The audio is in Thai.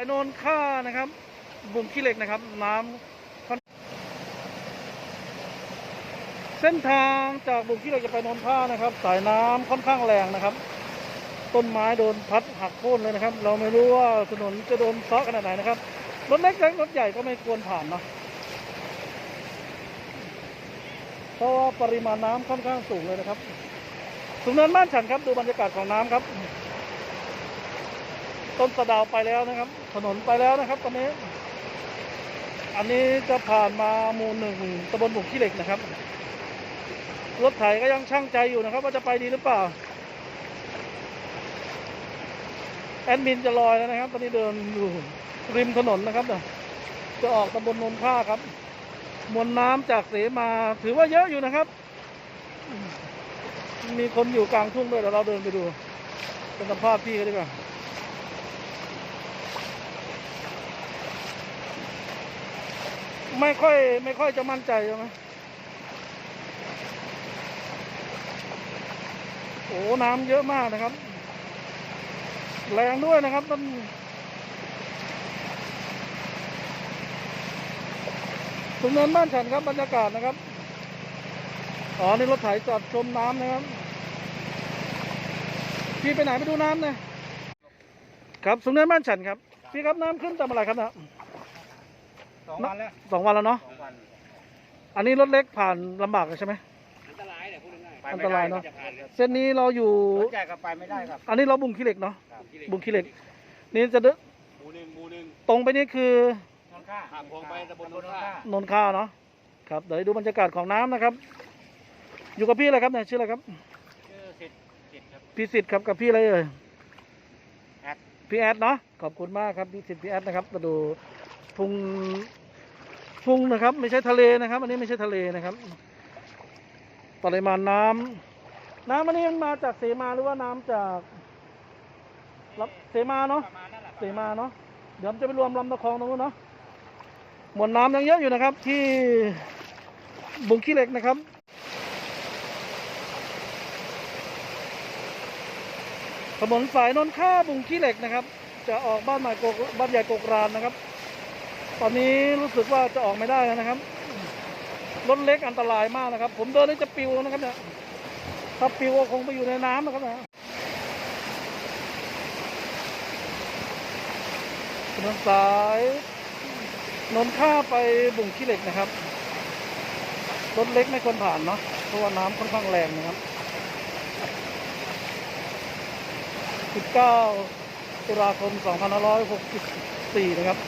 ายโนนค่านะครับ บุ่มขี้เหล็กนะครับ น้ำเส้นทางจากบุ่มขี้เหล็กจะไปโนนค่านะครับ สายน้ำค่อนข้างแรงนะครับ ต้นไม้โดนพัดหักโค่นเลยนะครับ เราไม่รู้ว่าถนนจะโดนซาะขนาดไหนนะครับรถเล็กและรถใหญ่ก็ไม่ควรผ่านนะเพราะว่าปริมาณน้ำค่อนข้างสูงเลยนะครับ สูงเนินบ้านฉันครับ ดูบรรยากาศของน้ำครับ ต้นสะดาวไปแล้วนะครับ ถนนไปแล้วนะครับ ตอนนี้ อันนี้จะผ่านมาหมู่หนึ่งตำบลบุกขี้เหล็กนะครับ รถไถก็ยังช่างใจอยู่นะครับ ว่าจะไปดีหรือเปล่า แอดมินจะลอยแล้วนะครับ ตอนนี้เดินอยู่ริมถนนนะครับจะออกตำบลนนท่าครับ มวลน้ำจากเสมาถือว่าเยอะอยู่นะครับ มีคนอยู่กลางทุ่งด้วยเดี๋ยวเราเดินไปดูเป็นสภาพพี่เขาดีกว่า ไม่ค่อยไม่ค่อยจะมั่นใจใช่ไหมโอ้น้ำเยอะมากนะครับ แรงด้วยนะครับต้นตรงเนินบ้านฉันครับบรรยากาศนะครับอ๋อนี่รถไถจอดชมน้ำนะครับ พี่ไปไหนไปดูน้ำนะครับ สูงเนินบ้านฉันครับ พี่ครับน้ำขึ้นตามอะไรครับนะ สองวันแล้วสองวันแล้วเนาะสองวันอันนี้รถเล็กผ่านลำบากเลยใช่ไหม อันตรายเนี่ยพูดง่ายไปอันไม่ตได้รายเนอะๆจะผ่านเลยเส้นนี้เราอยู่ รถใหญ่ก็ไปไม่ได้ครับอันนี้เราบุงขี้เหล็กเนาะครับบุงขี้เหล็ก นี่จะเดินหมู่หนึ่งหมู่หนึ่ง ตรงไปนี่คือนนท่าหักโค้งไปตำบลโนนท่า นนข้าวเนาะครับเดี๋ยวดูบรรยากาศของน้ำนะครับ อยู่กับพี่อะไรครับเนี่ยชื่ออะไรครับชื่อสิทธิ์สิทธิ์ครับ พี่สิทธิ์ครับกับพี่อะไรเอ่ยแอด พี่แอดเนาะขอบคุณมากครับพี่สิทธิ์พี่แอดนะครับมาดูทุ่ง ทุ่งนะครับ ไม่ใช่ทะเลนะครับ อันนี้ไม่ใช่ทะเลนะครับ ปริมาณน้ำน้ำอันนี้มันมาจากเสมาหรือว่าน้ำจากรับเสมาเนาะเสมาเนาะเดี๋ยวจะไปรวมลำตะคองตรงนู้นเนาะมวลน้ำยังเยอะอยู่นะครับ ที่บุงขี้เหล็กนะครับถนนสายนนท์ค่าบุงขี้เหล็กนะครับ จะออกบ้านใหม่กกบ้านใหญ่กกรานนะครับ ตอนนี้รู้สึกว่าจะออกไม่ได้แล้วนะครับ รถเล็กอันตรายมากนะครับ ผมเดินนี่จะปิวแล้วนะครับเนี่ย ถ้าปิวก็คงไปอยู่ในน้ำนะครับนะถนนสายนนท่าไปบุงขี้เหล็กนะครับ รถเล็กไม่ควรผ่านเนาะ เพราะว่าน้ำค่อนข้างแรงนะครับ19ตุลาคม2564 นะครับ